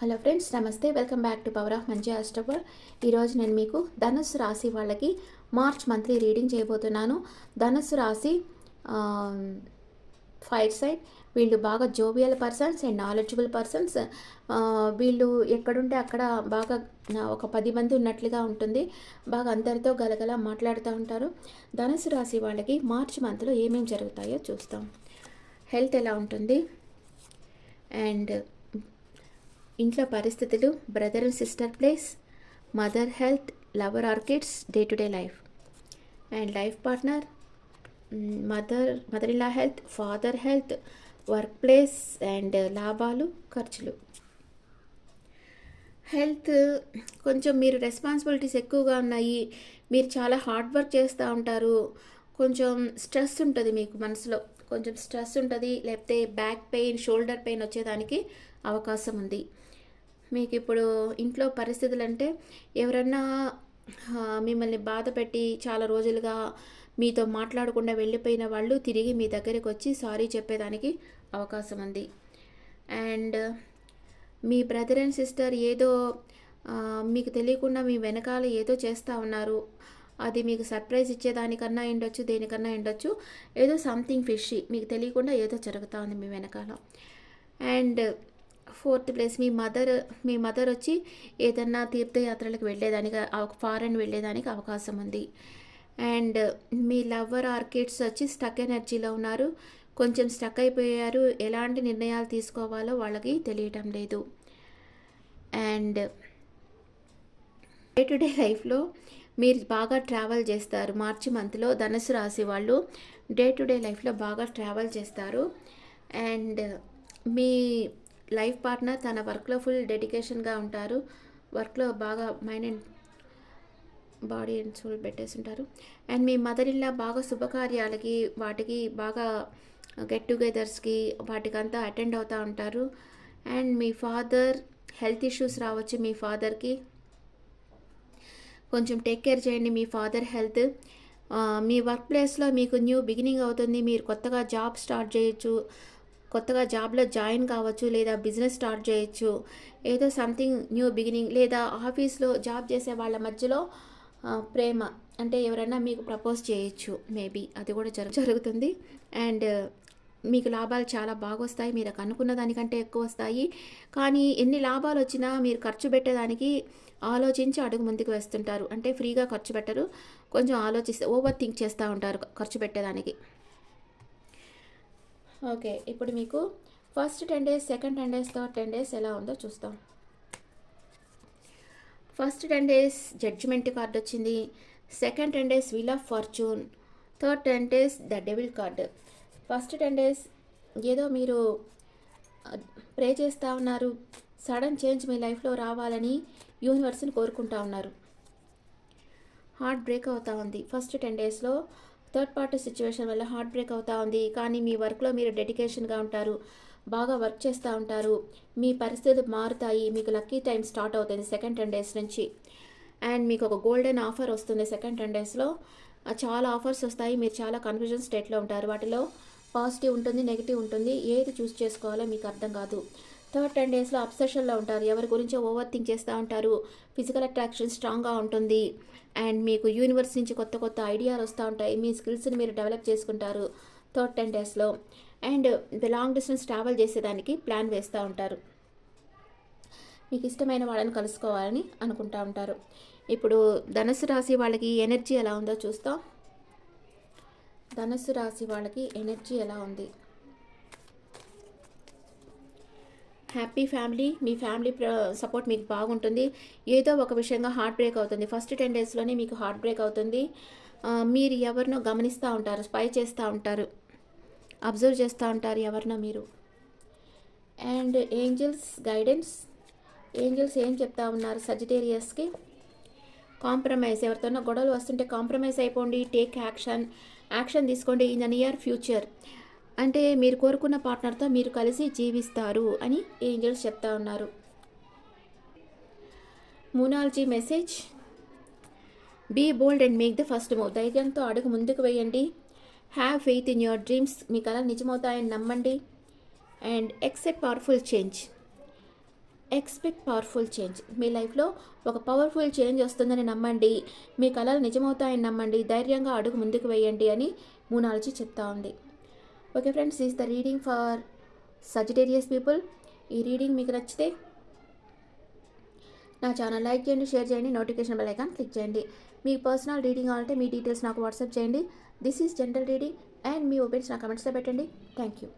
Hello friends namaste. Welcome back to power of మంచి అష్టపర్. ఈరోజు నేను మీకు ధనుస్సు రాశి వాళ్ళకి మార్చ్ మంత్లీ రీడింగ్ చేయబోతున్నాను. ధనుస్సు రాశి ఫైర్ సైడ్ వీళ్ళు బాగా jovial persons and knowledgeable persons. వీళ్ళు ఎక్కడుంటే అక్కడ బాగా ఒక పది మంది ఉన్నట్లుగా ఉంటుంది. బాగా అందరితో గలగల మాట్లాడుతూ ఉంటారు. ధనుసు రాశి వాళ్ళకి మార్చ్ మంత్లో ఏమేమి జరుగుతాయో చూస్తాం. హెల్త్ ఎలా ఉంటుంది? అండ్ ఇంట్లో పరిస్థితులు brother and sister place mother health lover or kids day to day life and life partner mother mother in law health father health work place and లాభాలు ఖర్చులు. హెల్త్ కొంచెం మీరు రెస్పాన్సిబిలిటీస్ ఎక్కువగా ఉన్నాయి మీరు చాలా హార్డ్ వర్క్ చేస్తూ ఉంటారు కొంచెం స్ట్రెస్ ఉంటుంది మీకు మనసులో. కొంచెం స్ట్రెస్ ఉంటుంది లేకపోతే బ్యాక్ పెయిన్ షోల్డర్ పెయిన్ వచ్చేదానికి అవకాశం ఉంది. మీకు ఇప్పుడు ఇంట్లో పరిస్థితులు అంటే ఎవరన్నా మిమ్మల్ని బాధ పెట్టి చాలా రోజులుగా మీతో మాట్లాడకుండా వెళ్ళిపోయిన వాళ్ళు తిరిగి మీ దగ్గరికి వచ్చి సారీ చెప్పేదానికి అవకాశం ఉంది అండ్ మీ బ్రదర్ అండ్ సిస్టర్ ఏదో మీకు తెలియకుండా మీ వెనకాల ఏదో చేస్తూ ఉన్నారు. అది మీకు సర్ప్రైజ్ ఇచ్చేదానికన్నా ఉండొచ్చు దేనికన్నా ఉండొచ్చు ఏదో సంథింగ్ ఫిష్ మీకు తెలియకుండా ఏదో జరుగుతూ ఉంది మీ వెనకాల. అండ్ ఫోర్త్ ప్లేస్ మీ మదర్ మీ మదర్ వచ్చి ఏదన్నా తీర్థయాత్రలకు వెళ్ళేదానికి ఫారెన్ వెళ్ళేదానికి అవకాశం ఉంది. అండ్ మీ లవ్వర్ ఆర్కిడ్స్ వచ్చి స్టక్ ఎనర్జీలో ఉన్నారు. కొంచెం స్టక్ అయిపోయారు. ఎలాంటి నిర్ణయాలు తీసుకోవాలో వాళ్ళకి తెలియటం లేదు. అండ్ డే టు డే లైఫ్లో మీరు బాగా ట్రావెల్ చేస్తారు. మార్చి మంత్లో ధనుసు రాశి వాళ్ళు డే టు డే లైఫ్లో బాగా ట్రావెల్ చేస్తారు. అండ్ మీ లైఫ్ పార్ట్నర్ తన వర్క్లో ఫుల్ డెడికేషన్గా ఉంటారు. వర్క్లో బాగా mind and body and soul పెట్టేసి ఉంటారు. అండ్ మీ మదర్ ఇలా బాగా శుభకార్యాలకి వాటికి బాగా గెట్ టుగెదర్స్కి వాటికంతా అటెండ్ అవుతూ ఉంటారు. అండ్ మీ ఫాదర్ హెల్త్ ఇష్యూస్ రావచ్చు మీ ఫాదర్కి. కొంచెం టేక్ కేర్ చేయండి మీ ఫాదర్ హెల్త్. మీ వర్క్ ప్లేస్లో మీకు న్యూ బిగినింగ్ అవుతుంది. మీరు కొత్తగా జాబ్ స్టార్ట్ చేయొచ్చు. కొత్తగా జాబ్లో జాయిన్ కావచ్చు లేదా బిజినెస్ స్టార్ట్ చేయొచ్చు. ఏదో సంథింగ్ న్యూ బిగినింగ్ లేదా ఆఫీస్లో జాబ్ చేసే వాళ్ళ మధ్యలో ప్రేమ అంటే ఎవరైనా మీకు ప్రపోజ్ చేయొచ్చు. మేబీ అది కూడా జరు జరుగుతుంది. అండ్ మీకు లాభాలు చాలా బాగా వస్తాయి మీరు అనుకున్న దానికంటే ఎక్కువ వస్తాయి. కానీ ఎన్ని లాభాలు వచ్చినా మీరు ఖర్చు పెట్టేదానికి ఆలోచించి అడుగు ముందుకు వేస్తుంటారు. అంటే ఫ్రీగా ఖర్చు పెట్టరు. కొంచెం ఆలోచిస్తే ఓవర్ థింక్ చేస్తూ ఉంటారు ఖర్చు పెట్టేదానికి. ఓకే ఇప్పుడు మీకు first ten days second ten days third ten days ఎలా ఉందో చూస్తాం. First ten days judgement card వచ్చింది second ten days wheel of fortune third ten days the devil card. First ten days ఏదో మీరు ప్రే చేస్తూ ఉన్నారు సడన్ చేంజ్ మీ లైఫ్లో రావాలని యూనివర్స్ని కోరుకుంటా ఉన్నారు. హార్ట్ బ్రేక్ అవుతా ఉంది. ఫస్ట్ టెన్ డేస్లో థర్డ్ పార్టీ సిచ్యువేషన్ వల్ల హార్ట్ బ్రేక్ అవుతా ఉంది. కానీ మీ వర్క్లో మీరు డెడికేషన్గా ఉంటారు. బాగా వర్క్ చేస్తూ ఉంటారు. మీ పరిస్థితులు మారుతాయి. మీకు లక్కీ టైం స్టార్ట్ అవుతుంది సెకండ్ టెన్ డేస్ నుంచి. అండ్ మీకు ఒక గోల్డెన్ ఆఫర్ వస్తుంది సెకండ్ టెన్ డేస్లో చాలా ఆఫర్స్ వస్తాయి. మీరు చాలా కన్ఫ్యూజన్ స్టేట్లో ఉంటారు. వాటిలో పాజిటివ్ ఉంటుంది నెగిటివ్ ఉంటుంది. ఏది చూస్ చేసుకోవాలో మీకు అర్థం కాదు. థర్డ్ టెన్ డేస్లో అబ్సెషన్లో ఉంటారు. ఎవరి గురించో ఓవర్ థింక్ చేస్తూ ఉంటారు. ఫిజికల్ అట్రాక్షన్ స్ట్రాంగ్గా ఉంటుంది. అండ్ మీకు యూనివర్స్ నుంచి కొత్త కొత్త ఐడియాలు వస్తూ ఉంటాయి. మీ స్కిల్స్ని మీరు డెవలప్ చేసుకుంటారు థర్డ్ టెన్ డేస్లో. అండ్ లాంగ్ డిస్టెన్స్ ట్రావెల్ చేసేదానికి ప్లాన్ వేస్తూ ఉంటారు. మీకు ఇష్టమైన వాళ్ళని కలుసుకోవాలని అనుకుంటా ఉంటారు. ఇప్పుడు ధనుసు రాశి వాళ్ళకి ఎనర్జీ ఎలా ఉందో చూస్తాం. ధనుసు రాశి వాళ్ళకి ఎనర్జీ ఎలా ఉంది? హ్యాపీ ఫ్యామిలీ మీ ఫ్యామిలీ సపోర్ట్ మీకు బాగుంటుంది. ఏదో ఒక విషయంగా హార్ట్ బ్రేక్ అవుతుంది. ఫస్ట్ టెన్ డేస్లోనే మీకు హార్ట్ బ్రేక్ అవుతుంది. మీరు ఎవరినో గమనిస్తూ ఉంటారు స్పై చేస్తూ ఉంటారు అబ్జర్వ్ చేస్తూ ఉంటారు ఎవరినో మీరు. అండ్ ఏంజల్స్ గైడెన్స్ ఏంజల్స్ ఏం చెప్తా ఉన్నారు సజిటేరియస్కి? కాంప్రమైజ్ ఎవరితోనో గొడవలు వస్తుంటే కాంప్రమైజ్ అయిపోండి టేక్ యాక్షన్ యాక్షన్ తీసుకోండి ఇన్ ద నియర్ ఫ్యూచర్. అంటే మీరు కోరుకున్న పార్ట్నర్తో మీరు కలిసి జీవిస్తారు అని ఏంజల్స్ చెప్తా ఉన్నారు. Moonology message be bold and make the first move ధైర్యంతో అడుగు ముందుకు వేయండి. Have faith in your dreams మీ కళ నిజమవుతాయని నమ్మండి. And except powerful change expect powerful change మీ లైఫ్లో ఒక పవర్ఫుల్ చేంజ్ వస్తుందని నమ్మండి. మీ కళలు నిజమవుతాయని నమ్మండి. ధైర్యంగా అడుగు ముందుకు వేయండి అని మూనాలజీ చెప్తా ఉంది. Okay friends is the reading for Sagittarius people ఈ రీడింగ్ మీకు నచ్చితే నా ఛానల్ లైక్ చేయండి షేర్ చేయండి నోటిఫికేషన్ బెల్ ఐకాన్ క్లిక్ చేయండి. మీ పర్సనల్ రీడింగ్ కావాలంటే మీ డీటెయిల్స్ నాకు వాట్సాప్ చేయండి. This is general reading and me opinions నా కమెంట్స్లో పెట్టండి. Thank you